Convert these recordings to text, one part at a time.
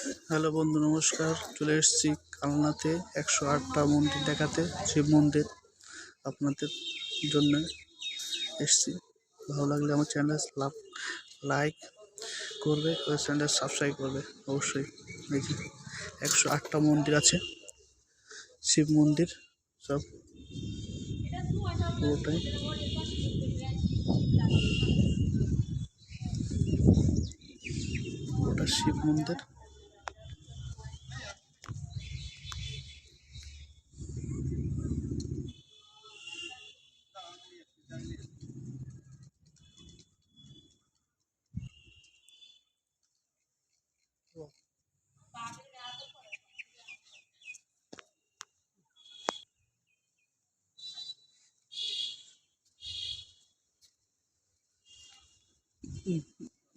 Hello বন্ধু, নমস্কার। চলে এসেছি কালনাতে একশো আটটা মন্দির দেখাতে। শিব মন্দির আপনাদের জন্য এসেছি। ভালো লাগলে আমার চ্যানেল লাভ, লাইক করবে চ্যানেল সাবস্ক্রাইব করবে অবশ্যই। এই যে একশো আটটা মন্দির আছে, শিব মন্দির সব পুরোটাই। ওটা শিব মন্দির।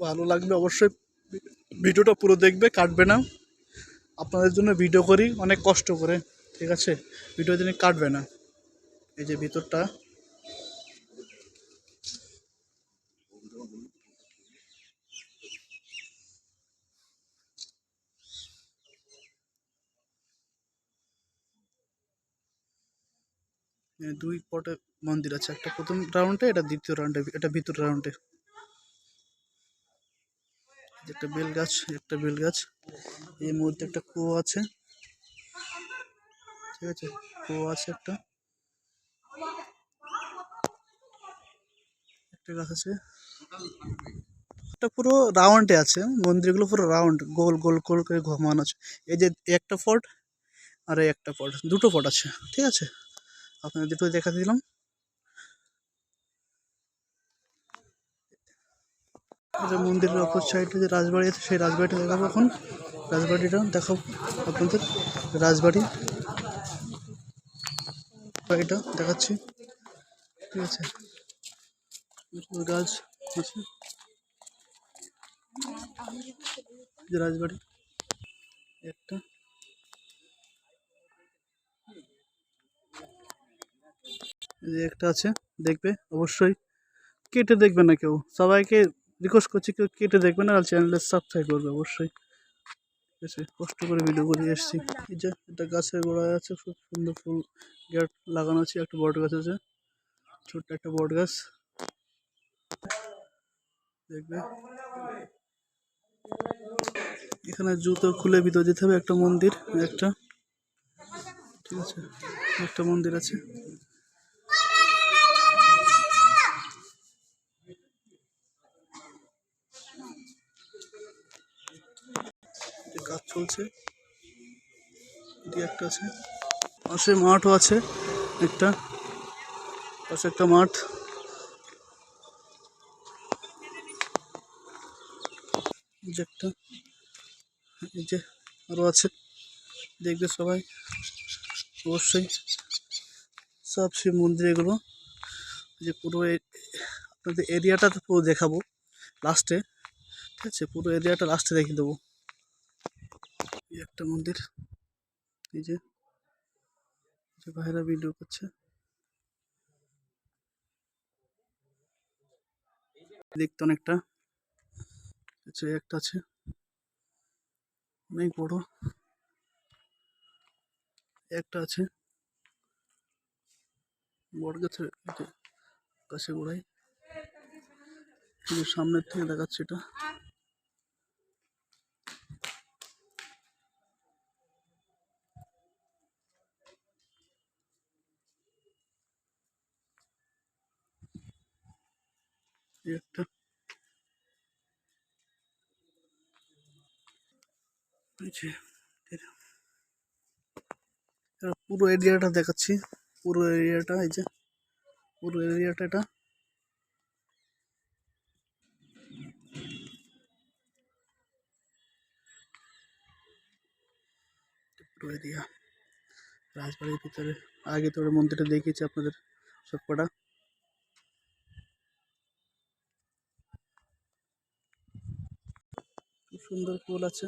ভালো লাগবে অবশ্যই ভিডিওটা পুরো দেখবে, কাটবে না। আপনাদের জন্য ভিডিও করি, অনেক কষ্ট করে, ঠিক আছে? ভিডিও দিনে কাটবে না। এই যে ভিতরটা। দুই পটে মন্দির আছে, একটা প্রথম রাউন্ডে এটা দ্বিতীয় রাউন্ডে এটা ভিতর রাউন্ডে একটা বেল গাছ, একটা বেল গাছ। এর মধ্যে একটা কুয়ো আছে। ঠিক আছে? কুয়ো আছে একটা। একটা গাছ আছে। এটা পুরো রাউন্ডে আছে। মন্দিরগুলো পুরো রাউন্ড গোল গোল গোল করে ঘুমানো আছে। এই যে একটা পট আর একটা পট দুটো পট আছে। ঠিক আছে? আপনাদের দুটো দেখা দিলাম। মন্দিরের অপর সাইডে যে রাজবাড়ি আছে, সেই রাজবাড়িটা দেখাবো এখন। রাজবাড়িটা দেখাবো আপনাদের। রাজবাড়ি। বাড়িটা দেখাচ্ছি। ঠিক আছে। আছে। রাজবাড়ি। একটা। একটা আছে। দেখবে? অবশ্যই। কেটে দেখবে না কেউ। সবাইকে রিকোয়েস্ট করছি কেউ কেটে দেখবে না আর চ্যানেলে সাবস্ক্রাইব করবে অবশ্যই। ঠিক আছে কষ্ট করে ভিডিও করে এসেছি। এই যে একটা গাছের গোড়ায় আছে, খুব সুন্দর ফুল গেট লাগানো আছে, একটা বট গাছ আছে, ছোট্ট একটা বট গাছ। দেখবে। এখানে জুতো খুলে ভিতরে যেতে হবে, একটা মন্দির, একটা। ঠিক আছে, একটা মন্দির আছে যে কাজ চলছে। এটি একটা আছে। পাশে মাঠও আছে একটা। পাশে একটা মাঠ। যে একটা। এই যে আরও আছে। দেখবে সবাই। অবশ্যই। সব শিব মন্দির এগুলো। যে পুরো আপনাদের এরিয়াটা তো পুরো দেখাবো। লাস্টে ঠিক আছে? পুরো এরিয়াটা লাস্টে দেখিয়ে দেবো। এই একটা মন্দির। এই যে ভাইরা ভিডিও করছে। দেখতে অনেকটা। আচ্ছা একটা আছে। অনেক বড়। একটা আছে। বড় গাছের যে গোড়ায়। সামনের থেকে দেখাচ্ছে এটা। একটা পুরো এরিয়াটা দেখাচ্ছি। পুরো এরিয়াটা, এই যে, পুরো এরিয়াটা এটা। পুরো এরিয়া। রাজবাড়ির ভিতরে, আগে তো মন্দিরটা দেখিয়েছি আপনাদের সব কটা খুব সুন্দর ফুল আছে।